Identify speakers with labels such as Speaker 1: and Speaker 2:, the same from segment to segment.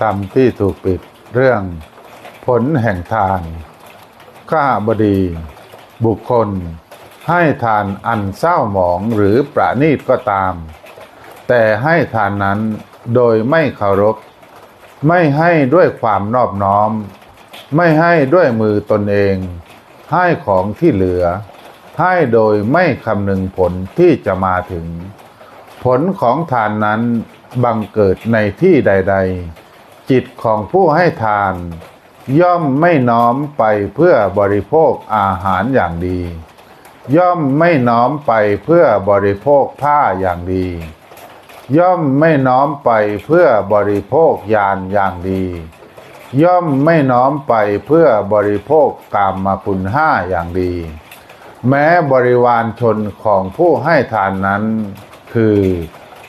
Speaker 1: กรรมที่ถูกปิดเรื่องผลแห่งทานข้าบดี บุคคล ให้ทานอันเศร้าหมองหรือประนีตก็ตาม แต่ให้ทานนั้นโดยไม่เคารพ ไม่ให้ด้วยความนอบน้อม ไม่ให้ด้วยมือตนเอง ให้ของที่เหลือ ให้โดยไม่คำนึงผลที่จะมาถึง ผลของทานนั้นบังเกิดในที่ใด ๆ จิตของผู้ให้ทาน ย่อมไม่น้อมไปเพื่อบริโภคอาหารอย่างดี ย่อมไม่น้อมไปเพื่อบริโภคผ้าอย่างดี ย่อมไม่น้อมไปเพื่อบริโภคยานอย่างดี ย่อมไม่น้อมไปเพื่อบริโภคกามมาคุณห้าอย่างดี แม้บริวารชนของผู้ให้ทานนั้น คือ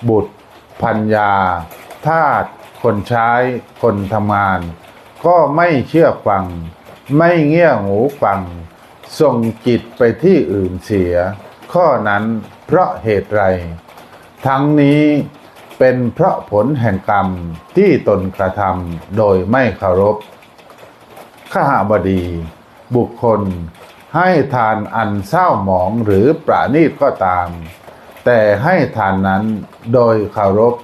Speaker 1: บุตรพัญญาทาส คนใช้คนทำงาน ก็ไม่เชื่อฟัง ไม่เงี่ยหูฟัง ส่งจิตไปที่อื่นเสีย ข้อนั้นเพราะเหตุไร ทั้งนี้เป็นเพราะผลแห่งกรรมที่ตนกระทำโดยไม่เคารพข้าบดี บุคคลให้ทานอันเศร้าหมองหรือประนีตก็ตาม แต่ให้ทานนั้นโดยเคารพ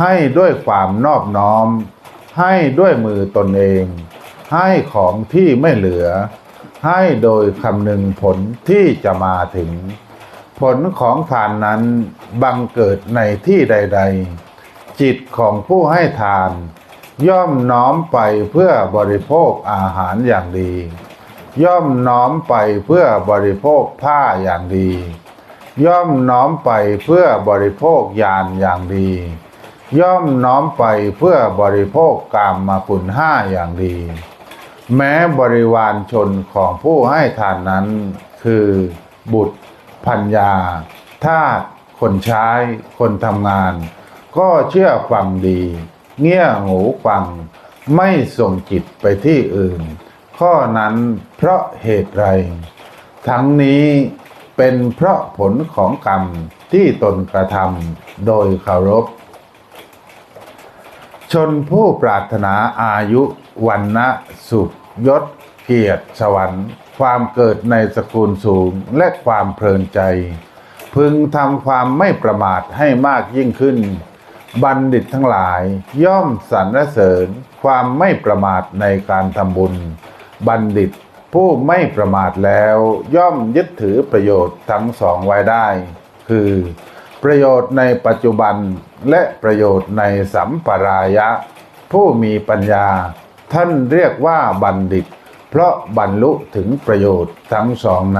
Speaker 1: ให้ด้วยความนอบน้อม ให้ด้วยมือตนเอง ให้ของที่ไม่เหลือ ให้โดยคำนึงผลที่จะมาถึง ผลของทานนั้นบังเกิดในที่ใด ๆ จิตของผู้ให้ทาน ย่อมน้อมไปเพื่อบริโภคอาหารอย่างดี ย่อมน้อมไปเพื่อบริโภคผ้าอย่างดี ย่อมน้อมไปเพื่อบริโภคยานอย่างดี ย่อมน้อมไปเพื่อบริโภคกามมาคุณห้าอย่างดี แม้บริวารชนของผู้ให้ทานนั้น คือบุตรพัญญาทาสคนใช้คนทำงาน ก็เชื่อฟังดี เงี่ยหูฟัง ไม่ส่งจิตไปที่อื่น ข้อนั้นเพราะเหตุไร ทั้งนี้เป็นเพราะผลของกรรมที่ตนกระทำโดยเคารพ ชนผู้ปรารถนาอายุวันนะสุขยศ เกียรติสวรรค์ ความเกิดในสกุลสูงและความเพลินใจ พึงทำความไม่ประมาทให้มากยิ่งขึ้น บัณฑิตทั้งหลาย ย่อมสรรเสริญ ความไม่ประมาทในการทำบุญ บัณฑิตผู้ไม่ประมาทแล้ว ย่อมยึดถือประโยชน์ทั้งสองไว้ได้ คือ ประโยชน์ในปัจจุบันและประโยชน์ในสัมปรายะ ผู้มีปัญญา ท่านเรียกว่าบัณฑิต เพราะบรรลุถึงประโยชน์ทั้งสองนั้น